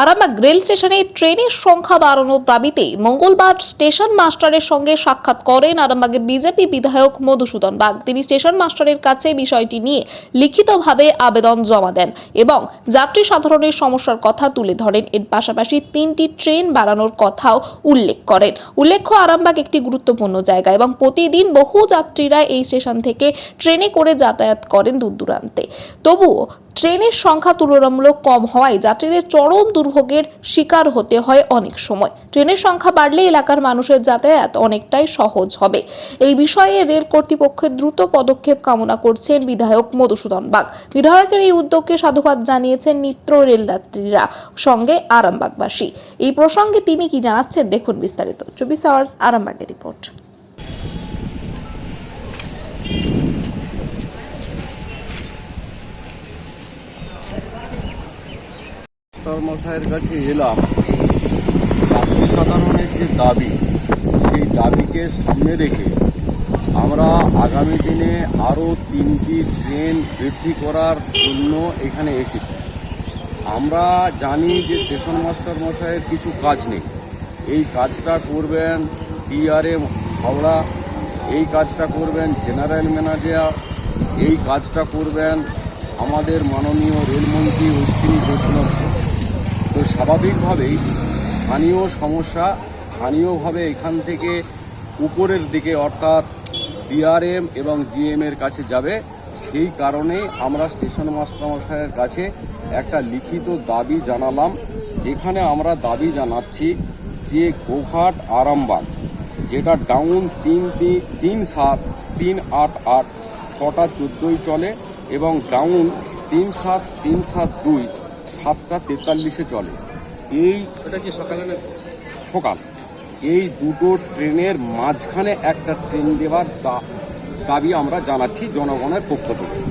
Arambagh rail স্টেশনে ট্রেনের সংখ্যা বাড়ানোর দাবিতে মঙ্গলবার স্টেশন মাস্টারের সঙ্গে সাক্ষাৎ করেন আরামবাগের বিজেপি বিধায়ক মধুসূদন বাগ। তিনি স্টেশন মাস্টারের কাছে বিষয়টি নিয়ে লিখিতভাবে আবেদন জমা দেন এবং যাত্রী সাধারণের সমস্যার কথা তুলে ধরেন। এর পাশাপাশি তিনটি ট্রেন বাড়ানোর কথাও উল্লেখ করেন। উল্লেখ্য, আরামবাগ একটি গুরুত্বপূর্ণ জায়গা এবং প্রতিদিন বহু যাত্রীরা এই স্টেশন থেকে ট্রেনে করে যাতায়াত করেন দূর দূরান্তে। তবুও ট্রেনের সংখ্যা তুলনামূলক কম হওয়ায় যাত্রীদের চরম দুর্ভোগের শিকার হতে হয় অনেক সময়। ট্রেনের সংখ্যা বাড়লে এলাকার মানুষের যাতায়াত অনেকটাই সহজ হবে। এই বিষয়ে রেল কর্তৃপক্ষের দ্রুত পদক্ষেপ কামনা করছেন বিধায়ক মধুসূদন বাগ। বিধায়কের এই উদ্যোগকে সাধুবাদ জানিয়েছেন নিত্র রেলযাত্রীরা সঙ্গে আরামবাগবাসী। এই প্রসঙ্গে তিনি কি জানাচ্ছেন, দেখুন বিস্তারিত। চব্বিশ আওয়ার্স আরামবাগের রিপোর্ট। মশাইয়ের কাছে এলাম। সাধারণের যে দাবি, সেই দাবিকে সামনে রেখে আমরা আগামী দিনে আরও তিনটি ট্রেন বৃদ্ধি করার জন্য এখানে এসেছি। আমরা জানি যে স্টেশন মাস্টার মশাইয়ের কিছু কাজ নেই। এই কাজটা করবেন ডিআরএম হাওড়া, এই কাজটা করবেন জেনারেল ম্যানেজার, এই কাজটা করবেন আমাদের মাননীয় রেলমন্ত্রী অশ্বিনী বৈষ্ণব স্বাভাবিকভাবেই স্থানীয় সমস্যা স্থানীয়ভাবে এখান থেকে উপরের দিকে অর্থাৎ ডিআরএম এবং জিএম এর কাছে যাবে। সেই কারণেই আমরা স্টেশন মাস্টারমশাইয়ের কাছে একটা লিখিত দাবি জানালাম, যেখানে আমরা দাবি জানাচ্ছি যে গোঘাট আরামবাগ, যেটা ডাউন তিন তিন তিন সাত, তিন আট আট, ছটা চোদ্দোই চলে এবং ডাউন তিন সাত তিন সাত দুই সাতটা তেতাল্লিশে চলে। এই ওটা কি সকালে না সকাল। এই দুটো ট্রেনের মাঝখানে একটা ট্রেন দেওয়ার দা- দাবি আমরা জানাচ্ছি জনগণের পক্ষ থেকে।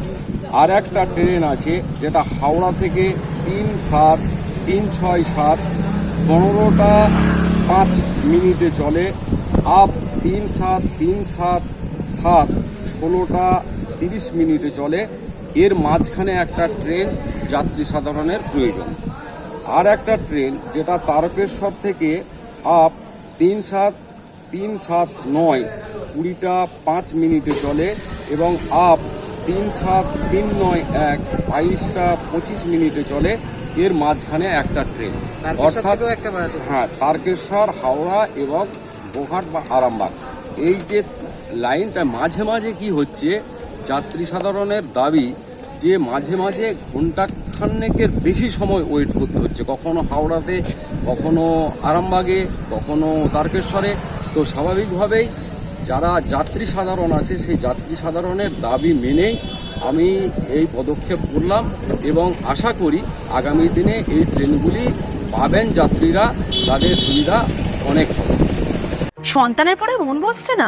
আর একটা ট্রেন আছে যেটা হাওড়া থেকে তিন সাত তিন ছয় সাত পনেরোটা পাঁচ মিনিটে চলে। আপ তিন সাত তিন সাত সাত ষোলোটা তিরিশ মিনিটে চলে। এর মাঝখানে একটা ট্রেন যাত্রী সাধারণের প্রয়োজন। আর একটা ট্রেন যেটা তারকেশ্বর থেকে আপ তিন সাত তিন সাত নয় কুড়িটা পাঁচ মিনিটে চলে এবং আপ তিন সাত তিন নয় এক বাইশটা পঁচিশ মিনিটে চলে। এর মাঝখানে একটা ট্রেন। অর্থাৎ। হ্যাঁ তারকেশ্বর হাওড়া এবং গোঘাট বা আরামবাগ। এই যে লাইনটা মাঝে মাঝে কি হচ্ছে যাত্রী সাধারণের দাবি যে মাঝে মাঝে ঘণ্টা খান্নেকের বেশি সময় ওয়েট করতে হচ্ছে। কখনো হাওড়াতে, কখনো আরামবাগে, কখনো তারকেশ্বরে। তো স্বাভাবিকভাবেই যারা যাত্রী সাধারণ আছে, সেই যাত্রী সাধারণের দাবি মেনেই আমি এই পদক্ষেপ করলাম এবং আশা করি আগামী দিনে এই ট্রেনগুলি পাবেন যাত্রীরা, তাদের সুবিধা অনেক সন্তানের পরে মন বসছে না?